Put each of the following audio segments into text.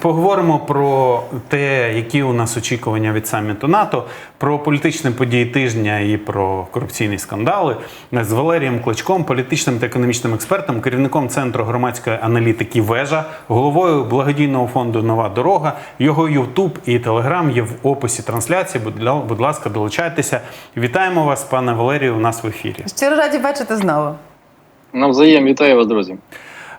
Поговоримо про те, які у нас очікування від саміту НАТО, про політичні події тижня і про корупційні скандали з Валерієм Кличком, політичним та економічним експертом, керівником центру громадської аналітики Вежа, головою благодійного фонду Нова дорога. Його Ютуб і Телеграм є в описі трансляції. Будь будь ласка, долучайтеся. Вітаємо вас, пане Валерію. У нас в ефірі. Щиро раді бачити знову. Навзаєм вітаю вас, друзі.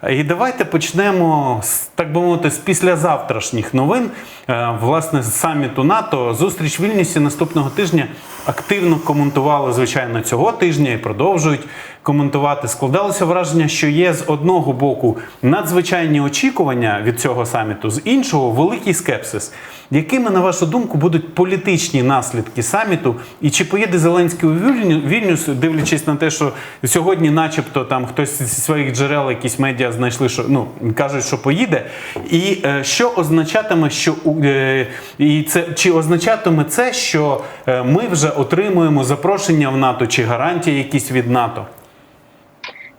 І давайте почнемо з так би мовити з післязавтрашніх новин. Е, Власне, з саміту НАТО зустріч в Вільнюсі наступного тижня активно коментували, звичайно, цього тижня і продовжують коментувати. Складалося враження, що є з одного боку надзвичайні очікування від цього саміту, з іншого великий скепсис. Якими, на вашу думку, будуть політичні наслідки саміту? І чи поїде Зеленський у Вільнюс, дивлячись на те, що сьогодні, начебто, там хтось зі своїх джерел, якісь медіа знайшли, що ну кажуть, що поїде. І е, що означатиме, що е, і це чи означатиме це, що е, ми вже отримуємо запрошення в НАТО чи гарантії якісь від НАТО?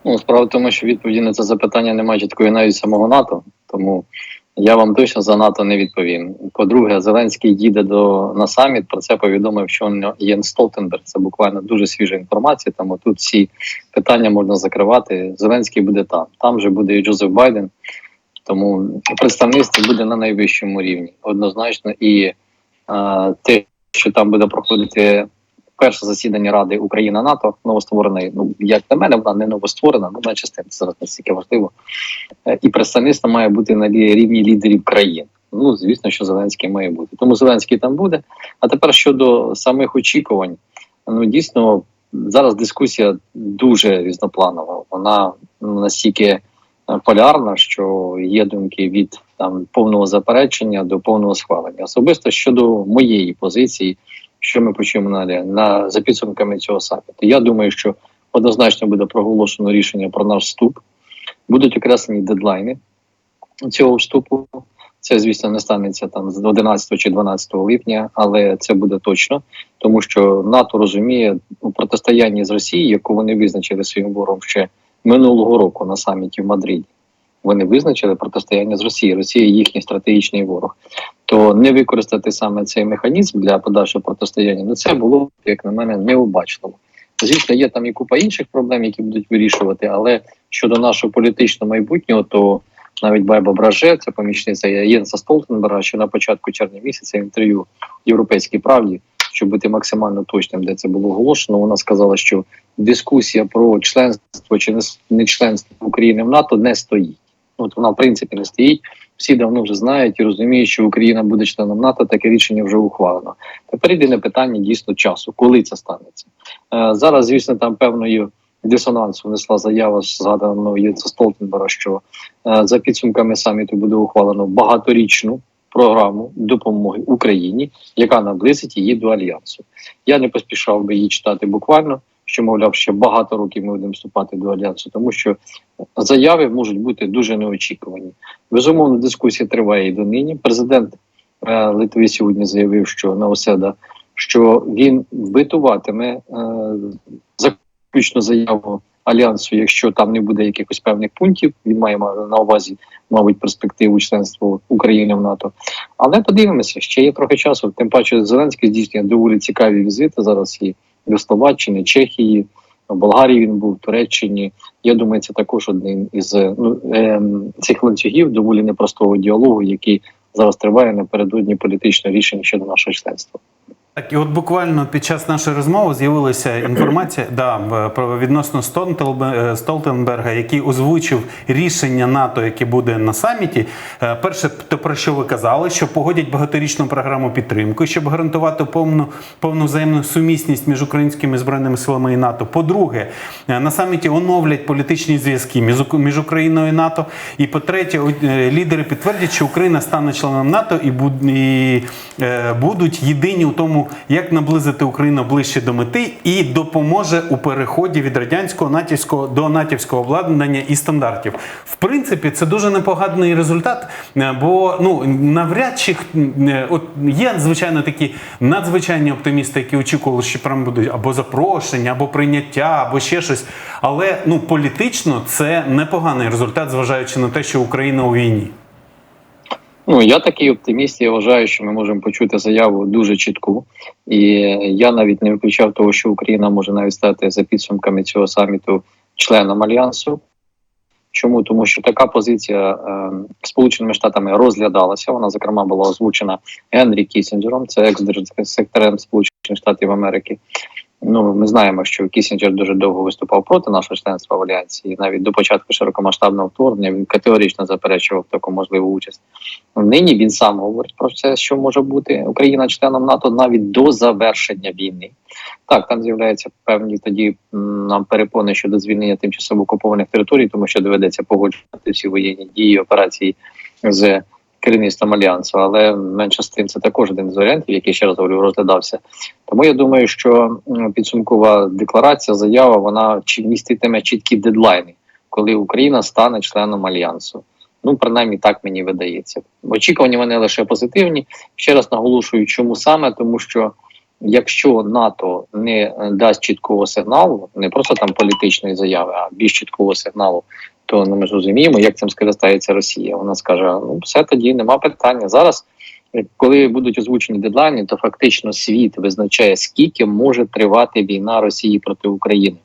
Ну, справа в тому, що відповіді на це запитання немає чіткої навіть самого НАТО, тому я вам точно за НАТО не відповім. По-друге, Зеленський їде до на саміт. Про це повідомив, що Єн Столтенберг. Це буквально дуже свіжа інформація. Тому тут всі питання можна закривати. Зеленський буде там. Там же буде і Джозеф Байден. Тому представництво буде на найвищому рівні, однозначно. І е, те, що там буде проходити перше засідання Ради Україна НАТО новоствореної. Ну як на мене, вона не новостворена, ну з тим зараз настільки важливо. Е, І представництво має бути на рівні лідерів країн. Ну звісно, що Зеленський має бути. Тому Зеленський там буде. А тепер щодо самих очікувань, ну дійсно зараз дискусія дуже різнопланова. Вона ну, настільки е, полярна, що є думки від там повного заперечення до повного схвалення. Особисто щодо моєї позиції, що ми почуємо надалі на за підсумками цього саміту. Я думаю, що однозначно буде проголошено рішення про наш вступ. Будуть окреслені дедлайни цього вступу. Це, звісно, не станеться там з 11 чи 12 липня, але це буде точно, тому що НАТО розуміє у протистоянні з Росією, яку вони визначили своїм ворогом ще минулого року на саміті в Мадриді. Вони визначили протистояння з Росією. Росія їхній стратегічний ворог. То не використати саме цей механізм для подальшого протистояння, ну це було, як на мене, необачливо. Звісно, є там і купа інших проблем, які будуть вирішувати, але щодо нашого політичного майбутнього, то навіть Байба Браже, це помічниця Єнса Столтенберга, що на початку червня місяця інтерв'ю Європейській правді, щоб бути максимально точним, де це було оголошено, вона сказала, що дискусія про членство чи не- членство України в НАТО не стоїть. От вона в принципі не стоїть. Всі давно вже знають і розуміють, що Україна буде членом НАТО. Таке рішення вже ухвалено. Тепер єдине питання дійсно часу, коли це станеться. Е, зараз, звісно, там певною дисонансу внесла заява згаданого Єнса Столтенбера, що е, за підсумками саміту буде ухвалено багаторічну програму допомоги Україні, яка наблизить її до альянсу. Я не поспішав би її читати буквально, що мовляв, ще багато років ми будемо вступати до альянсу, тому що заяви можуть бути дуже неочікувані. Безумовно, дискусія триває і донині. Президент е, Литви сьогодні заявив, що Наоседа, що він витуватиме е, заключну заяву альянсу, якщо там не буде якихось певних пунктів. Він має на увазі, мабуть, перспективу членства України в НАТО. Але подивимося, ще є трохи часу. Тим паче Зеленський здійснює доволі цікаві візити зараз і до Словаччини, Чехії. В Болгарії він був в Туреччині. Я думаю, це також один із ну, ем, цих ланцюгів доволі непростого діалогу, який зараз триває напередодні політичного рішення щодо нашого членства. Так, і от буквально під час нашої розмови з'явилася інформація да, про відносно е, Столтенберга, який озвучив рішення НАТО, яке буде на саміті. Е, Перше, то про що ви казали, що погодять багаторічну програму підтримки, щоб гарантувати повну повну взаємну сумісність між українськими збройними силами і НАТО. По-друге, е, на саміті оновлять політичні зв'язки між між Україною і НАТО. І по-третє, лідери підтвердять, що Україна стане членом НАТО і, і будуть єдині у тому, як наблизити Україну ближче до мети і допоможе у переході від радянського натівського до натівського обладнання і стандартів. В принципі, це дуже непоганий результат, е, бо ну навряд чи е, от є звичайно такі надзвичайні оптимісти, які очікували, що прям будуть або запрошення, або прийняття, або ще щось. Але ну політично це непоганий результат, зважаючи на те, що Україна у війні. Ну я такий оптиміст. Я вважаю, що ми можемо почути заяву дуже чітку, і я навіть не виключав того, що Україна може навіть стати за підсумками цього саміту членом альянсу. Чому тому, що така позиція е, Сполученими Штатами розглядалася. Вона зокрема була озвучена Генрі Кісінджером, це екс-держсекретарем Сполучених Штатів Америки. Ну ми знаємо, що Кісінджер дуже довго виступав проти нашого членства в альянсі, і навіть до початку широкомасштабного вторгнення він категорично заперечував таку можливу участь. Нині він сам говорить про це, що може бути Україна членом НАТО навіть до завершення війни. Так, там з'являються певні тоді нам перепони щодо звільнення тимчасово окупованих територій, тому що доведеться погоджувати всі воєнні дії, операції з керівництвом альянсу. Але менше з тим це також один з варіантів, який ще раз говорю, розглядався. Тому я думаю, що підсумкова декларація, заява, вона міститиме чіткі дедлайни, коли Україна стане членом альянсу. Ну, принаймні так мені видається. Очікування вони лише позитивні. Ще раз наголошую, чому саме, тому що якщо НАТО не е, дасть чіткого сигналу, не просто там політичної заяви, а більш чіткого сигналу, то ну, ми ж розуміємо, як цим скористається Росія. Вона скаже: ну все тоді нема питання. Зараз, е, коли будуть озвучені дедлайни, то фактично світ визначає, скільки може тривати війна Росії проти України.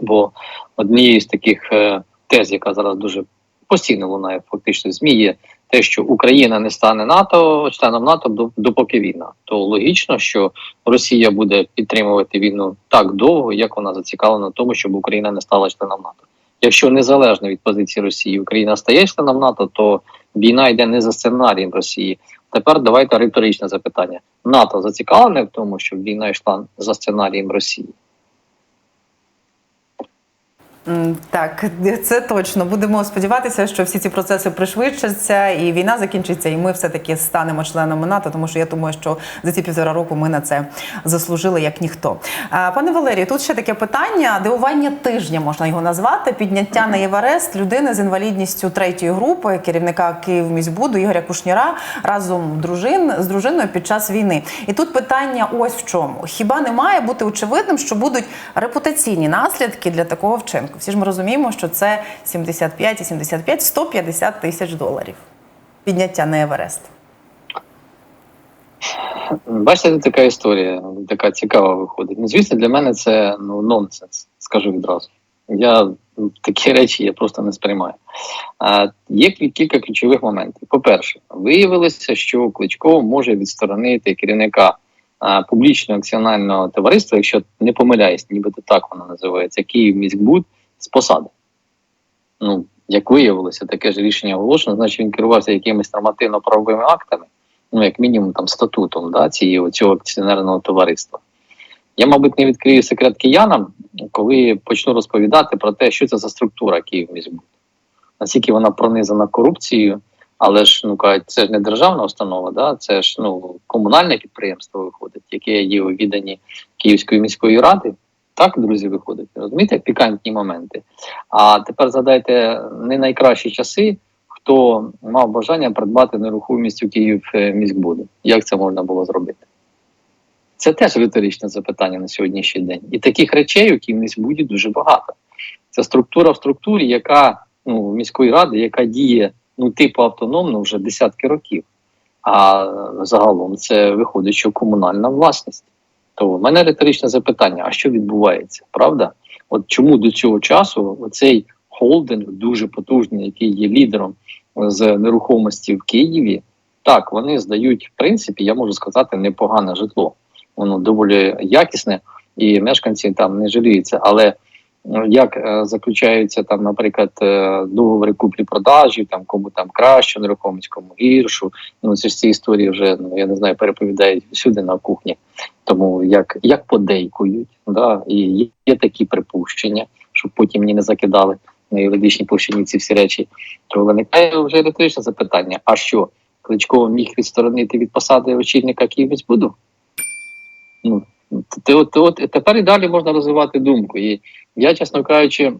Бо однією з таких е, тез, яка зараз дуже постійно лунає фактично ЗМІ, є те, що Україна не стане НАТО членом НАТО до- допоки війна. То логічно, що Росія буде підтримувати війну так довго, як вона зацікавлена тому, щоб Україна не стала членом НАТО. Якщо незалежно від позиції Росії Україна стає членом НАТО, то війна йде не за сценарієм Росії. Тепер давайте риторичне запитання: НАТО зацікавлене в тому, щоб війна йшла за сценарієм Росії. Так, це точно. Будемо сподіватися, що всі ці процеси пришвидшаться, і війна закінчиться, і ми все-таки станемо членами НАТО, тому що я думаю, що за ці півтора року ми на це заслужили як ніхто. Пане Валерію, тут ще таке питання: дивування тижня можна його назвати. Підняття на Єварест людини з інвалідністю третьої групи, керівника Київміськбуду Ігоря Кушніра разом дружин з дружиною під час війни. І тут питання ось в чому: хіба не має бути очевидним, що будуть репутаційні наслідки для такого вчинку? Всі ж ми розуміємо, що це 75 і 75 150 тисяч доларів. Підняття на Еверест. Бачите, тут така історія, така цікава виходить. Ну, звісно, для мене це ну, нонсенс, скажу відразу. Я ну, такі речі я просто не сприймаю. А, є кілька ключових моментів. По-перше, виявилося, що Кличко може відсторонити керівника а, публічного акціонального товариства, якщо не помиляюсь, нібито так воно називається, Київміськбуд з посади. Ну, як виявилося, таке ж рішення оголошено, значить він керувався якимись нормативно-правовими актами ну, як мінімум, там статутом да, цієї цього акціонерного товариства. Я, мабуть, не відкрию секрет киянам, коли почну розповідати про те, що це за структура Київміськбуд. Наскільки вона пронизана корупцією, але ж ну кажуть, це ж не державна установа, да? це ж ну комунальне підприємство виходить, яке є у відданні Київської міської ради. Так, друзі, виходить. Розумієте, пікантні моменти. А тепер згадайте не найкращі часи, хто мав бажання придбати нерухомість у Київ е, міськбуду. Як це можна було зробити? Це теж риторичне запитання на сьогоднішній день. І таких речей у Київміськбуді дуже багато. Це структура в структурі, яка ну, міської ради, яка діє ну, типу автономно вже десятки років. А загалом це виходить, що комунальна власність. То в мене риторичне запитання: а що відбувається? Правда? От чому до цього часу цей холдинг дуже потужний, який є лідером з нерухомості в Києві, так вони здають, в принципі, я можу сказати, непогане житло. Воно доволі якісне, і мешканці там не жаліються. Але як е, заключаються там, наприклад, е, договори куплі-продажі, там кому там краще нерухомість, кому гіршу. Ну це ж ці історії вже ну я не знаю, переповідають всюди на кухні. Тому як, як подейкують, да, і є, такі припущення, щоб потім мені не закидали на юридичній площині ці всі речі, то виникає вже риторичне запитання: а що Кличко міг відсторонити від посади очільника Київміськбуду? Ну ти от, от тепер і далі можна розвивати думку. І я, чесно кажучи,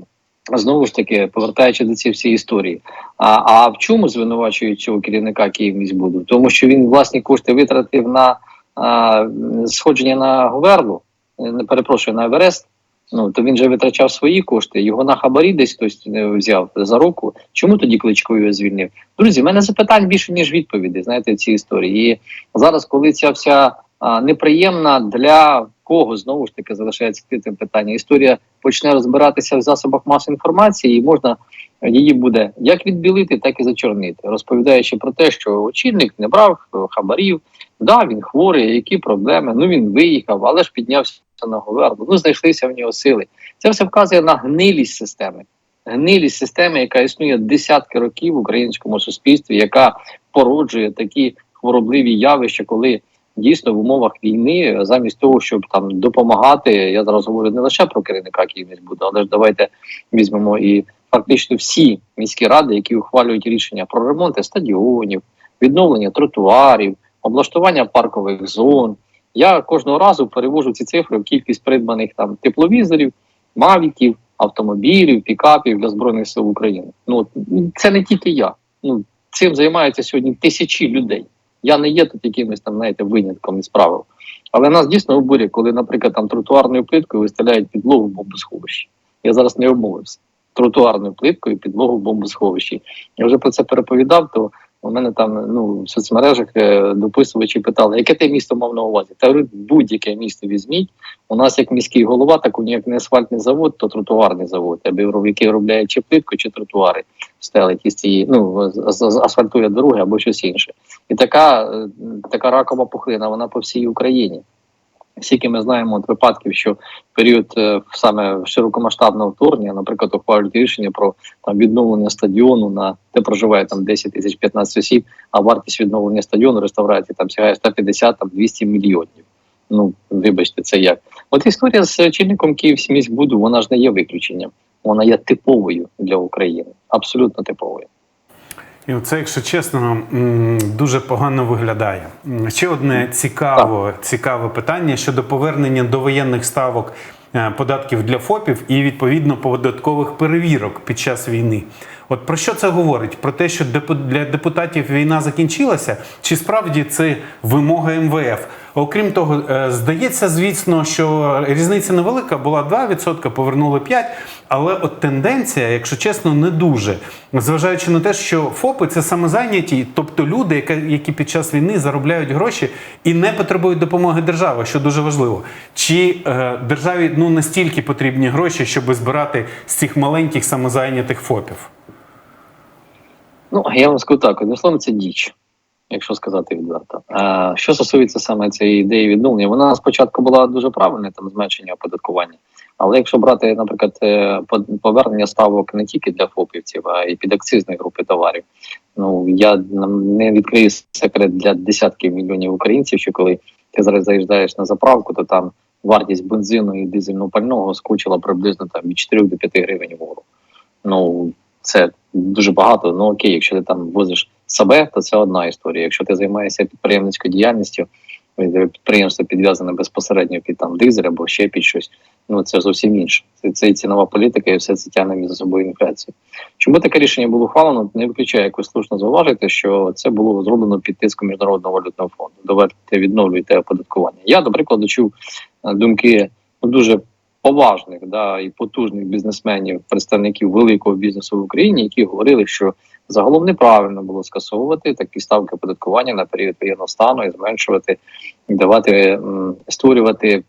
знову ж таки повертаючи до цієї всієї історії. А, а в чому звинувачують цього керівника Київміськбуду? Тому що він власні кошти витратив на а, сходження на Говерлу, е, перепрошую на Еверест Ну то він же витрачав свої кошти, його на хабарі десь хтось е, взяв за руку. Чому тоді Кличко його звільнив? Друзі, в мене запитань більше ніж відповідей. Знаєте, в цій історії. І зараз, коли ця вся неприємна для кого знову ж таки залишається відкритим питання. Історія почне розбиратися в засобах масової інформації, і можна її буде як відбілити, так і зачорнити, розповідаючи про те, що очільник не брав хабарів. Да, він хворий, які проблеми. Ну він виїхав, але ж піднявся на говерну. Ну знайшлися в нього сили. Це все вказує на гнилість системи. Гнилість системи, яка існує десятки років в українському суспільстві, яка породжує такі хворобливі явища, коли дійсно в умовах війни, замість того, щоб там допомагати, я зараз говорю не лише про керівника Київміськбуду, але ж давайте візьмемо і фактично всі міські ради, які ухвалюють рішення про ремонти стадіонів, відновлення тротуарів, облаштування паркових зон. Я кожного разу перевожу ці цифри в кількість придбаних там тепловізорів, мавіків, автомобілів, пікапів для збройних сил України. Ну це не тільки я. Ну цим займаються сьогодні тисячі людей. Я не є тут якимось там, знаєте, винятком із правил. Але нас дійсно обурює, коли, наприклад, там тротуарною плиткою виставляють підлогу в бомбосховищі. Я зараз не обмовився. Тротуарною плиткою підлогу в бомбосховищі. Я вже про це переповідав, то у мене там ну в соцмережах е, дописувачі питали, яке те місто мав на увазі? Та говорю, будь-яке місто візьміть. У нас як міський голова, так у як не асфальтний завод, то тротуарний завод, або який робляє чи плитку, чи тротуари стелить із цієї, ну асфальтує дороги або щось інше. І така, е, така ракова пухлина, вона по всій Україні. Скільки ми знаємо от випадків, що в період е, саме широкомасштабного вторгнення, наприклад, ухвалюють рішення про там відновлення стадіону на де проживає там 10 тисяч 15 осіб, а вартість відновлення стадіону реставрації там сягає 150 там 200 мільйонів. Ну вибачте, це як от історія з очільником Київсміськбуду, вона ж не є виключенням, вона є типовою для України, абсолютно типовою. І це, якщо чесно, дуже погано виглядає. Ще одне цікаво, цікаве питання щодо повернення до воєнних ставок податків для ФОПів і відповідно податкових перевірок під час війни. От про що це говорить? Про те, що для депутатів війна закінчилася, чи справді це вимога МВФ? Окрім того, е, здається, звісно, що різниця невелика, була 2%, повернули 5%, але от тенденція, якщо чесно, не дуже. Зважаючи на те, що ФОПи це самозайняті, тобто люди, які під час війни заробляють гроші і не потребують допомоги держави, що дуже важливо. Чи е, державі ну настільки потрібні гроші, щоб збирати з цих маленьких самозайнятих ФОПів? Ну, я вам скажу так, одним словом, це діч, якщо сказати відверто. А, що стосується саме цієї ідеї відновлення, вона спочатку була дуже правильна, там зменшення оподаткування. Але якщо брати, наприклад, е, повернення ставок не тільки для ФОПівців, а й під акцизної групи товарів, ну я не відкрию секрет для десятків мільйонів українців, що коли ти зараз заїжджаєш на заправку, то там вартість бензину і дизельного пального скочила приблизно там від 4 до 5 гривень вгору. Ну це дуже багато. Ну окей, якщо ти там возиш себе, то це одна історія. Якщо ти займаєшся підприємницькою діяльністю, підприємство підв'язане безпосередньо під там дизель або ще під щось. Ну це зовсім інше. Це, це і цінова політика, і все це тягне за собою інфляцію. Чому таке рішення було ухвалено? Не виключає, як ви слушно зауважуєте, що це було зроблено під тиском міжнародного валютного фонду. Давайте відновлюйте оподаткування. Я, до прикладу, чув е, думки ну, дуже поважних да, і потужних бізнесменів, представників великого бізнесу в Україні, які говорили, що загалом неправильно було скасовувати такі ставки оподаткування на період воєнного стану і зменшувати, давати створювати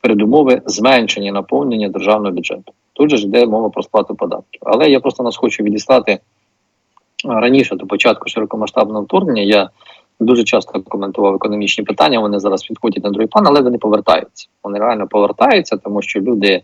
передумови зменшення наповнення державного бюджету. Тут же ж йде мова про сплату податків. Але я просто нас хочу відіслати раніше до початку широкомасштабного вторгнення. Я дуже часто коментував економічні питання. Вони зараз відходять на другий план, але вони повертаються. Вони реально повертаються, тому що люди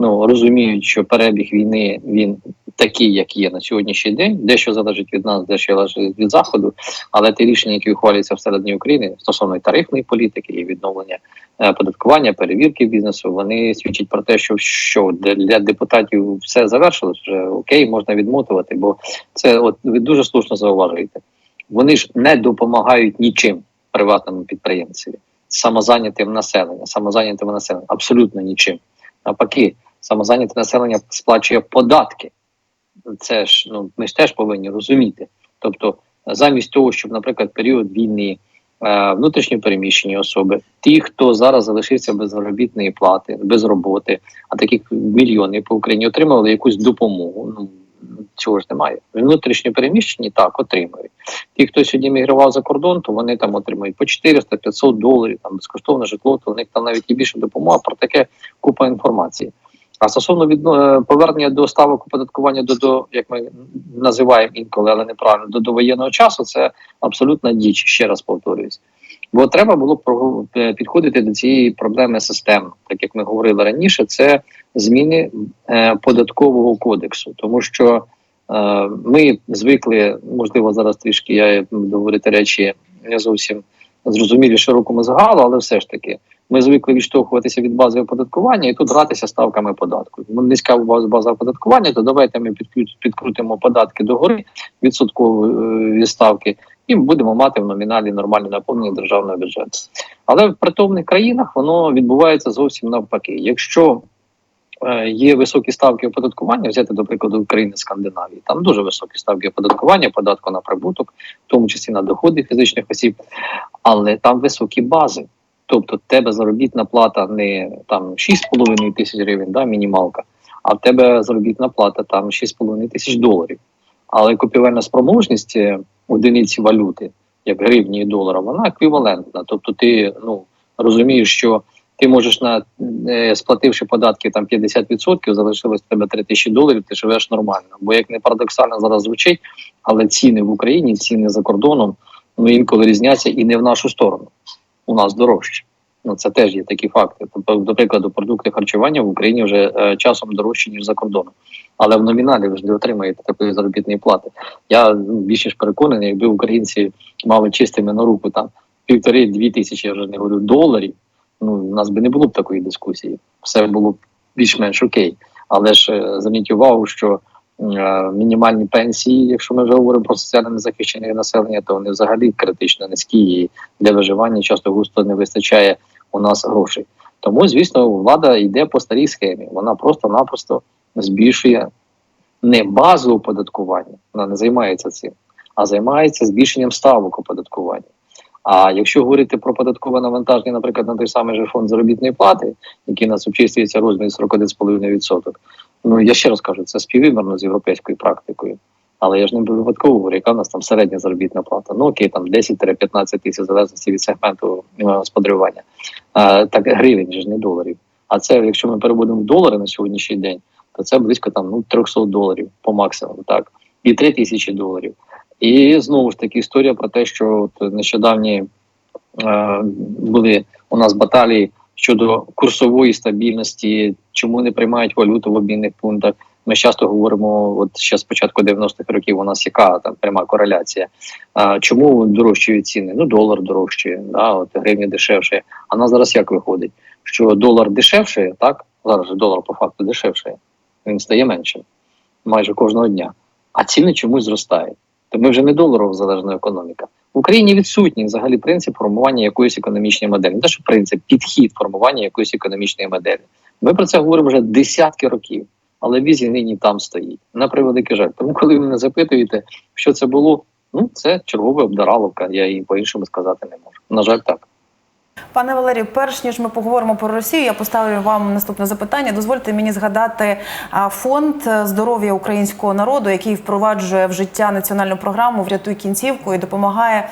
ну розуміють, що перебіг війни він такий, як є на сьогоднішній день. Дещо залежить від нас, дещо залежить від заходу. Але ті рішення, які ухвалюються всередині України стосовно і тарифної політики і відновлення е, податкування, перевірки бізнесу, вони свідчать про те, що що для, депутатів все завершилось вже окей, можна відмотувати, бо це от ви дуже слушно зауважуєте. Вони ж не допомагають нічим приватному підприємцеві, самозайнятим населенням, самозайнятим населенням, абсолютно нічим. Навпаки, самозайняте населення сплачує податки. Це ж ну ми ж теж повинні розуміти. Тобто, замість того, щоб, наприклад, період війни е, внутрішньо переміщені особи, ті, хто зараз залишився без заробітної плати, без роботи, а таких мільйони по Україні отримували якусь допомогу. Ну цього ж немає. Внутрішньо переміщені так отримують. Ті, хто сьогодні мігрував за кордон, то вони там отримують по 400-500 доларів, там безкоштовне житло, то у них там навіть і більше допомога. Про таке купа інформації. А стосовно від е, повернення до ставок оподаткування до, до як ми називаємо інколи, але неправильно до довоєнного часу, це абсолютна діч. Ще раз повторююсь. Бо треба було е, підходити до цієї проблеми системно, так як ми говорили раніше, це зміни е, податкового кодексу, тому що ми звикли, можливо, зараз трішки я говорити речі не зовсім зрозумілі широкому загалу, але все ж таки ми звикли відштовхуватися від бази оподаткування і тут гратися ставками податку. Низька база оподаткування, то давайте ми підкрутимо податки до гори відсоткової е, ставки, і будемо мати в номіналі нормальне наповнення державного бюджету. Але в притомних країнах воно відбувається зовсім навпаки. Якщо е, є високі ставки оподаткування, взяти, до прикладу, країни Скандинавії, там дуже високі ставки оподаткування, податку на прибуток, в тому числі на доходи фізичних осіб, але там високі бази. Тобто, в тебе заробітна плата не там 6,5 тисяч гривень, да, мінімалка, а в тебе заробітна плата там 6,5 тисяч доларів. Але купівельна спроможність е, одиниці валюти, як гривні і долара, вона еквівалентна. Тобто, ти ну розумієш, що ти можеш на е, сплативши податки там 50%, залишилось в тебе 3 тисячі доларів, ти живеш нормально. Бо як не парадоксально зараз звучить, але ціни в Україні, ціни за кордоном, ну інколи різняться і не в нашу сторону. У нас дорожче. Ну це теж є такі факти. Тобто, до прикладу, продукти харчування в Україні вже е, часом дорожчі ніж за кордоном. Але в номіналі ви ж не отримаєте такої заробітної плати. Я ну, більш ніж переконаний, якби українці мали чистими на руку там півтори-дві тисячі, я вже не говорю, доларів. Ну у нас би не було б такої дискусії. Все було б більш-менш окей. Але ж е, зверніть увагу, що мінімальні пенсії, якщо ми вже говоримо про соціально незахищене населення, то вони взагалі критично низькі і для виживання часто густо не вистачає у нас грошей. Тому, звісно, влада йде по старій схемі. Вона просто-напросто збільшує не базу оподаткування, вона не займається цим, а займається збільшенням ставок оподаткування. А якщо говорити про податкове навантаження, наприклад, на той самий же фонд заробітної плати, який у нас обчислюється розмір 41,5%, ну я ще раз кажу, це співвимірно з європейською практикою. Але я ж не випадково говорю, яка в нас там середня заробітна плата. Ну окей, там 10-15 тисяч залежності від сегменту е, господарювання. А, так гривень ж не доларів. А це, якщо ми переводимо в долари на сьогоднішній день, то це близько там ну 300 доларів по максимуму, так і 3 тисячі доларів. І знову ж таки історія про те, що от нещодавні е, були у нас баталії щодо курсової стабільності, чому не приймають валюту в обмінних пунктах. Ми часто говоримо, от ще з початку 90-х років у нас яка там пряма кореляція. А, чому дорожчають ціни? Ну, долар дорожчає, да, от гривня дешевше. А на зараз як виходить? Що долар дешевше, так? Зараз же долар по факту дешевше, він стає меншим майже кожного дня. А ціни чомусь зростають. То ми вже не доларово залежна економіка. В Україні відсутній взагалі принцип формування якоїсь економічної моделі. Не те, що принцип, підхід формування якоїсь економічної моделі. Ми про це говоримо вже десятки років, але візі нині там стоїть. На превеликий жаль. Тому, коли ви мене запитуєте, що це було, ну це чергова обдараловка. Я її по-іншому сказати не можу. На жаль, так. Пане Валерію, перш ніж ми поговоримо про Росію, я поставлю вам наступне запитання. Дозвольте мені згадати фонд здоров'я українського народу, який впроваджує в життя національну програму Врятуй кінцівку і допомагає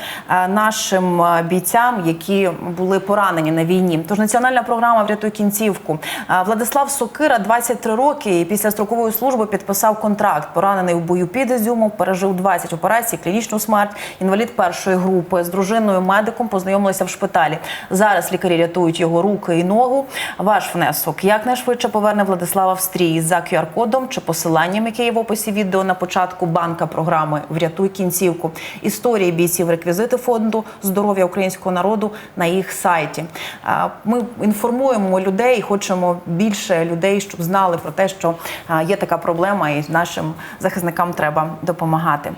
нашим бійцям, які були поранені на війні. Тож національна програма Врятуй кінцівку. Владислав Сокира 23 роки і після строкової служби підписав контракт. Поранений в бою під Ізюмом, пережив 20 операцій, клінічну смерть, інвалід першої групи з дружиною медиком познайомилися в шпиталі. Зараз лікарі рятують його руки і ногу. Ваш внесок якнайшвидше поверне Владислава в стрій за QR-кодом чи посиланням, яке є в описі відео на початку банка програми Врятуй кінцівку. Історії бійців, реквізити фонду здоров'я українського народу на їх сайті. Ми інформуємо людей, хочемо більше людей, щоб знали про те, що є така проблема, і нашим захисникам треба допомагати.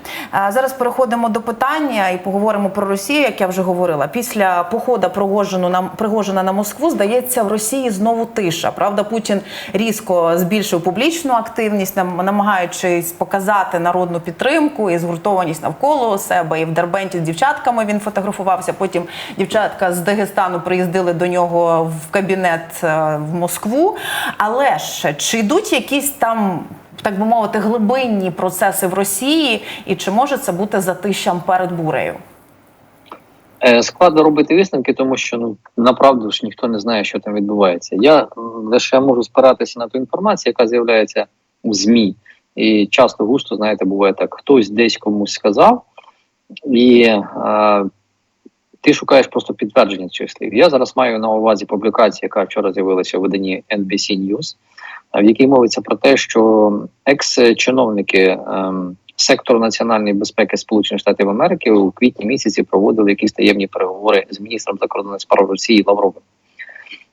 Зараз переходимо до питання і поговоримо про Росію, як я вже говорила. Після походу про Пригожину на Пригожина на Москву, здається, в Росії знову тиша. Правда, Путін різко збільшив публічну активність, нам- намагаючись показати народну підтримку і згуртованість навколо себе. І в Дербенті з дівчатками він фотографувався. Потім дівчатка з Дагестану приїздили до нього в кабінет е, в Москву. Але ж чи йдуть якісь там так би мовити, глибинні процеси в Росії, і чи може це бути затищам перед бурею? Е, Складно робити висновки, тому що ну направду ж ніхто не знає, що там відбувається. Я лише можу спиратися на ту інформацію, яка з'являється в ЗМІ. І часто густо, знаєте, буває так: хтось десь комусь сказав, і е, ти шукаєш просто підтвердження цих слів. Я зараз маю на увазі публікацію, яка вчора з'явилася у виданні NBC News, в якій мовиться про те, що екс-чиновники ем, сектору національної безпеки Сполучених Штатів Америки у квітні місяці проводили якісь таємні переговори з міністром закордонних справ Росії Лавровим.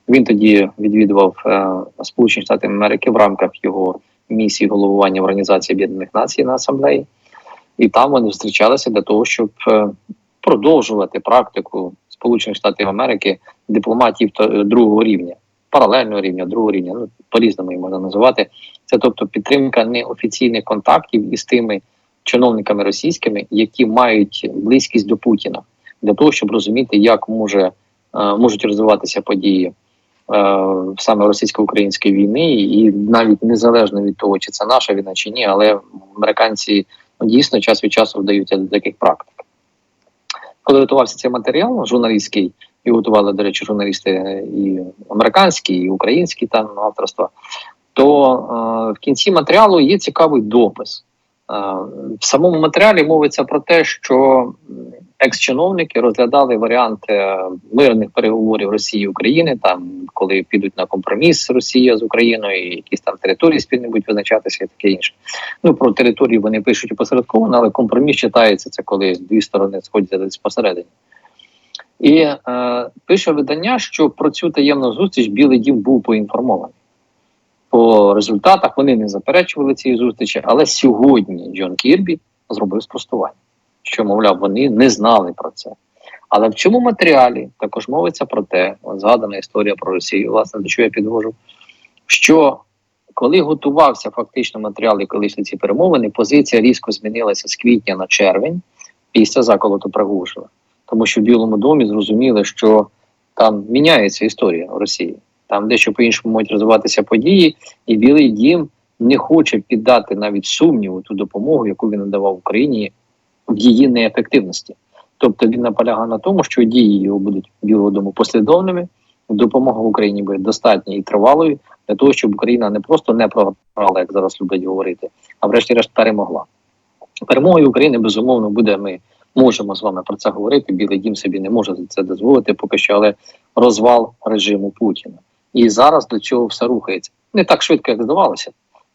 Він тоді відвідував е, Сполучені Штати Америки в рамках його місії головування Організації Об'єднаних Націй на асамблеї, і там вони зустрічалися для того, щоб е, продовжувати практику Сполучених Штатів Америки дипломатів е, другого рівня, паралельного рівня, другого рівня, ну по-різному їх можна називати. Це тобто підтримка неофіційних контактів із тими чиновниками російськими, які мають близькість до Путіна, для того, щоб розуміти, як може е, можуть розвиватися події е, саме російсько-української війни, і навіть незалежно від того, чи це наша війна чи ні, але американці ну, дійсно час від часу вдаються до таких практик. Коли готувався цей матеріал журналістський, і готували, до речі, журналісти і американські, і українські там авторства, то е, в кінці матеріалу є цікавий допис. Е, в самому матеріалі мовиться про те, що екс-чиновники розглядали варіанти е, мирних переговорів Росії і України, там коли підуть на компроміс Росія з Україною, і якісь там території спільно будуть визначатися, і таке інше. Ну про території вони пишуть опосередковано, але компроміс читається це, коли дві сторони сходяться десь посередині. І е, пише видання, що про цю таємну зустріч Білий Дім був поінформований. По результатах вони не заперечували цієї зустрічі, але сьогодні Джон Кірбі зробив спростування, що, мовляв, вони не знали про це. Але в цьому матеріалі також мовиться про те, згадана історія про Росію, власне, до чого я підвожу, що коли готувався фактично матеріал і коли йшли ці перемовини, позиція різко змінилася з квітня на червень після заколоту Пригожина. Тому що в Білому домі зрозуміли, що там міняється історія Росії. Там дещо по-іншому можуть розвиватися події, і Білий Дім не хоче піддати навіть сумніву ту допомогу, яку він надавав Україні в її неефективності. Тобто він наполягав на тому, що дії його будуть Білого Дому послідовними, допомога Україні буде достатньою і тривалою для того, щоб Україна не просто не програла, як зараз люблять говорити, а врешті-решт перемогла. Перемогою України безумовно буде. Ми можемо з вами про це говорити. Білий дім собі не може це дозволити поки що, але розвал режиму Путіна. І зараз до цього все рухається не так швидко, як здавалося,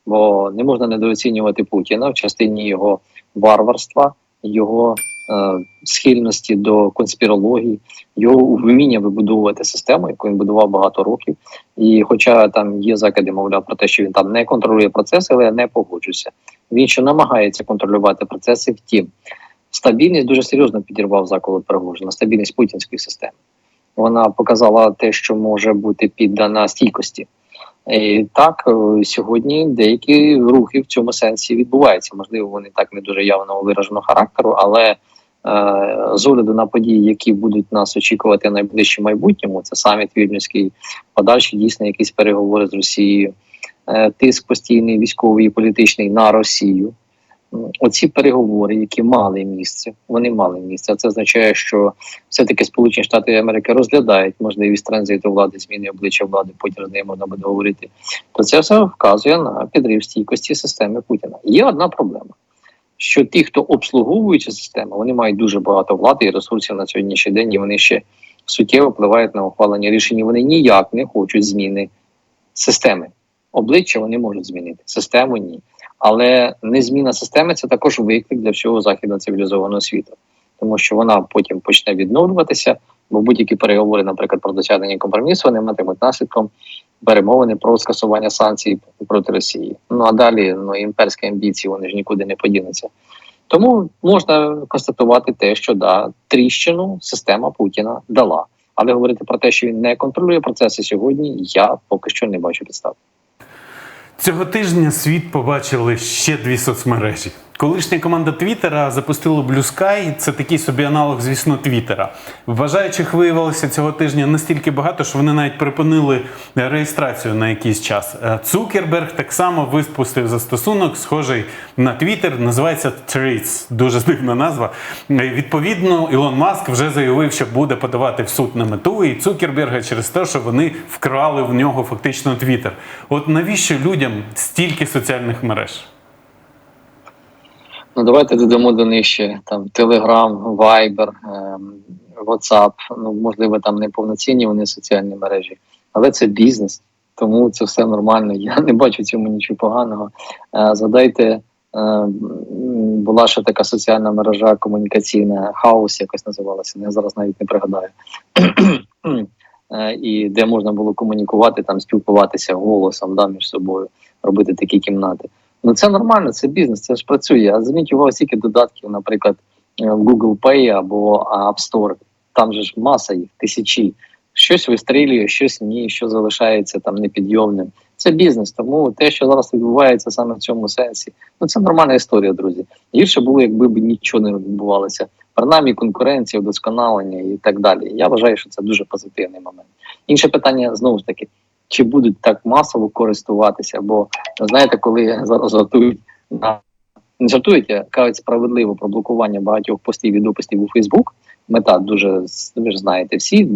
бо не можна недооцінювати Путіна в частині його варварства, його е, схильності до конспірології, його вміння вибудовувати систему, яку він будував багато років. І, хоча там є закиди, мовляв, про те, що він там не контролює процеси, але я не погоджуся. Він ще намагається контролювати процеси. Втім, стабільність дуже серйозно підірвав заколот Пригожина, стабільність путінської системи. Вона показала те, що може бути піддана стійкості. І так е, сьогодні деякі рухи в цьому сенсі відбуваються. Можливо, вони так не дуже явно вираженого характеру, але е, з огляду на події, які будуть нас очікувати в майбутньому, це саміт Вільнюський, подальші дійсно якісь переговори з Росією, е, тиск постійний військовий і політичний на Росію. Оці переговори, які мали місце, вони мали місце. Це означає, що все-таки Сполучені Штати Америки розглядають можливість транзиту влади, зміни обличчя влади, потім з нею можна буде говорити. То це все вказує на підрив стійкості системи Путіна. Є одна проблема: що ті, хто обслуговують цю систему, вони мають дуже багато влади і ресурсів на сьогоднішній день, і вони ще суттєво впливають на ухвалення рішень. Вони ніяк не хочуть зміни системи. Обличчя вони можуть змінити, систему ні. Але незміна системи це також виклик для всього західного цивілізованого світу, тому що вона потім почне відновлюватися, бо будь-які переговори, наприклад, про досягнення компромісу, вони матимуть наслідком перемовини про скасування санкцій проти Росії. Ну а далі ну імперські амбіції вони ж нікуди не подінуться. Тому можна констатувати те, що да, тріщину система Путіна дала. Але говорити про те, що він не контролює процеси сьогодні, я поки що не бачу підстав. Цього тижня світ побачили ще дві соцмережі. Колишня команда Твіттера запустила Blue Sky. Це такий собі аналог, звісно, Твіттера. Бажаючих виявилося цього тижня настільки багато, що вони навіть припинили реєстрацію на якийсь час. Е, Цукерберг так само випустив застосунок, схожий на Твіттер, називається Threads. Дуже дивна назва. Е, Відповідно, Ілон Маск вже заявив, що буде подавати в суд на мету і Цукерберга через те, що вони вкрали в нього фактично Твіттер. От навіщо людям стільки соціальних мереж? Ну давайте додамо до них ще там Telegram, Viber, ем, WhatsApp. Ну можливо, там не повноцінні вони соціальні мережі, але це бізнес, тому це все нормально. Я не бачу цьому нічого поганого. Е, Згадайте, е, була ще така соціальна мережа комунікаційна, хаос якось називалася. Я зараз навіть не пригадаю. Е, І де можна було комунікувати, там спілкуватися голосом да, між собою, робити такі кімнати. Ну це нормально, це бізнес, це ж працює. А зверніть увагу, скільки додатків, наприклад, е, в Google Pay або App Store. Там же ж маса їх, тисячі. Щось вистрілює, щось ні, що залишається там непідйомним. Це бізнес. Тому те, що зараз відбувається саме в цьому сенсі, ну це нормальна історія, друзі. Гірше було, якби б нічого не відбувалося. Принаймні конкуренція, вдосконалення і так далі. Я вважаю, що це дуже позитивний момент. Інше питання знову ж таки: чи будуть так масово користуватися? Бо знаєте, коли жартують на жартують, а кажуть справедливо про блокування багатьох постів і допустів у Фейсбук. Мета дуже ви ж знаєте, всі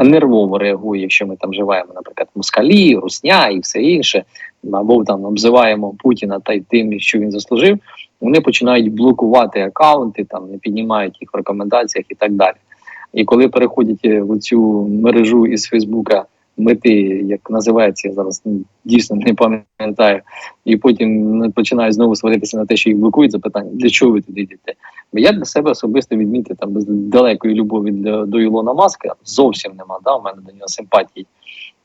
нервово реагує, якщо ми там живаємо, наприклад, москалі, русня і все інше, або там обзиваємо Путіна та й тим, що він заслужив. Вони починають блокувати акаунти, там не піднімають їх в рекомендаціях і так далі. І коли переходять е, в цю мережу із Фейсбука мети, як називається, я зараз ну, дійсно не пам'ятаю, і потім починають знову сваритися на те, що їх блокують запитання, для чого ви туди йдете? Бо я для себе особисто відмітив там без далекої любові для до Ілона Маска зовсім нема. Да, у мене до нього симпатії,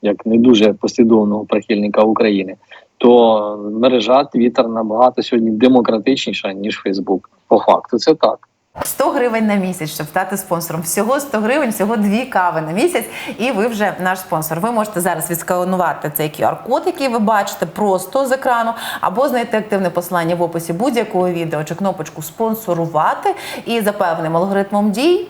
як не дуже послідовного прихильника України. То мережа Твіттер набагато сьогодні демократичніша ніж Фейсбук. По факту це так. 100 гривень на місяць, щоб стати спонсором. Всього 100 гривень, всього дві кави на місяць, і ви вже наш спонсор. Ви можете зараз відсканувати цей QR-код, який ви бачите, просто з екрану, або знайти активне посилання в описі будь-якого відео чи кнопочку спонсорувати і за певним алгоритмом дій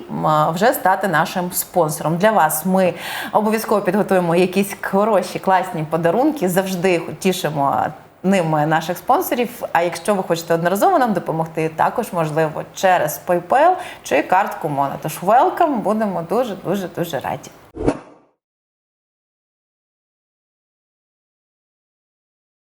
вже стати нашим спонсором. Для вас ми обов'язково підготуємо якісь хороші, класні подарунки. Завжди тішимо ними наших спонсорів. А якщо ви хочете одноразово нам допомогти, також можливо через PayPal чи картку Моно. Тож welcome, будемо дуже дуже дуже раді.